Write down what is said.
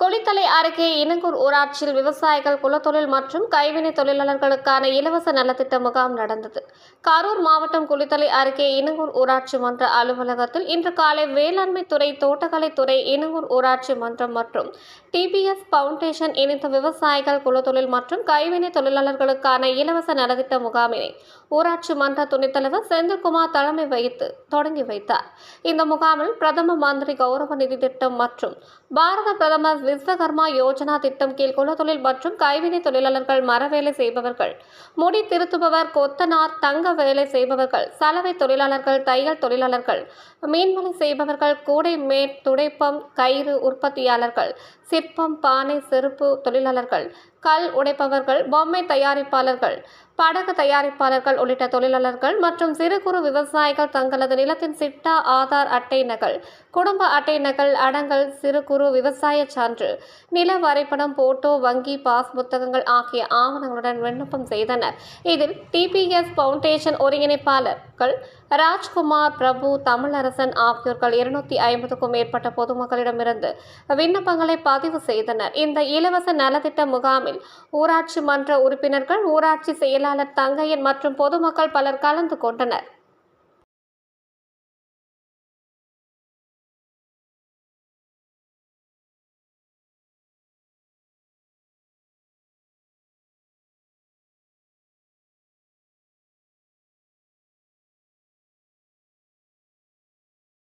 கொளித்தலை அருகே இனங்கூர் ஊராட்சியில் விவசாயிகள் குலத்தொழில் மற்றும் கைவினை தொழிலாளர்களுக்கான இலவச நலத்திட்ட முகாம் நடந்தது. கரூர் மாவட்டம் குளித்தலை அருகே இனங்கூர் ஊராட்சி மன்ற அலுவலகத்தில் இன்று காலை வேளாண்மை துறை தோட்டக்கலைத்துறை இனங்கூர் ஊராட்சி மன்றம் மற்றும் டிபிஎஸ் பவுண்டேஷன் இணைந்த விவசாயிகள் குலத்தொழில் மற்றும் கைவினை தொழிலாளர்களுக்கான இலவச நலத்திட்ட முகாமினை ஊராட்சி மன்ற துணைத் தலைவர் செந்தில்குமார் தலைமை வைத்து தொடங்கி வைத்தார். இந்த முகாமில் பிரதம மந்திரி கௌரவ நிதி திட்டம் மற்றும் பாரத பிரதமர் விஸ்வகர்மா யோஜனா திட்டம் கீழ் குலத்தொழில் மற்றும் கைவினை தொழிலாளர்கள் மரவேலை செய்பவர்கள். முடி திருத்துபவர் கொத்தனார் தங்க வேலை செய்பவர்கள். சலவை தொழிலாளர்கள் தையல் தொழிலாளர்கள். மீன்வலை செய்பவர்கள் கூடை மேட் துடைப்பம் கயிறு உற்பத்தியாளர்கள். சிற்பம் பானை செருப்பு தொழிலாளர்கள். கல் உடைப்பவர்கள் பொம்மை தயாரிப்பாளர்கள். படகு தயாரிப்பாளர்கள் உள்ளிட்ட தொழிலாளர்கள் மற்றும் சிறு குறு விவசாயிகள் தங்களது நிலத்தின் சிட்டா ஆதார் அட்டை நகல் குடும்ப அட்டை நகல் அடங்கல் சிறு குறு விவசாய சான்று நில வரைபடம் போட்டோ வங்கி பாஸ் புத்தகங்கள் ஆகிய ஆவணங்களுடன் விண்ணப்பம் செய்தனர். இதில் டிபிஎஸ் பவுண்டேஷன் ஒருங்கிணைப்பாளர்கள் ராஜ்குமார் பிரபு தமிழரசன் ஆகியோர்கள் இருநூத்தி ஐம்பதுக்கும் மேற்பட்ட பொதுமக்களிடமிருந்து விண்ணப்பங்களை பதிவு செய்தனர். இந்த இலவச நலத்திட்ட முகாமில் ஊராட்சி மன்ற உறுப்பினர்கள் ஊராட்சி செயலாளர் செயலாளர் தங்கையன் மற்றும் பொதுமக்கள் பலர் கலந்து கொண்டனர்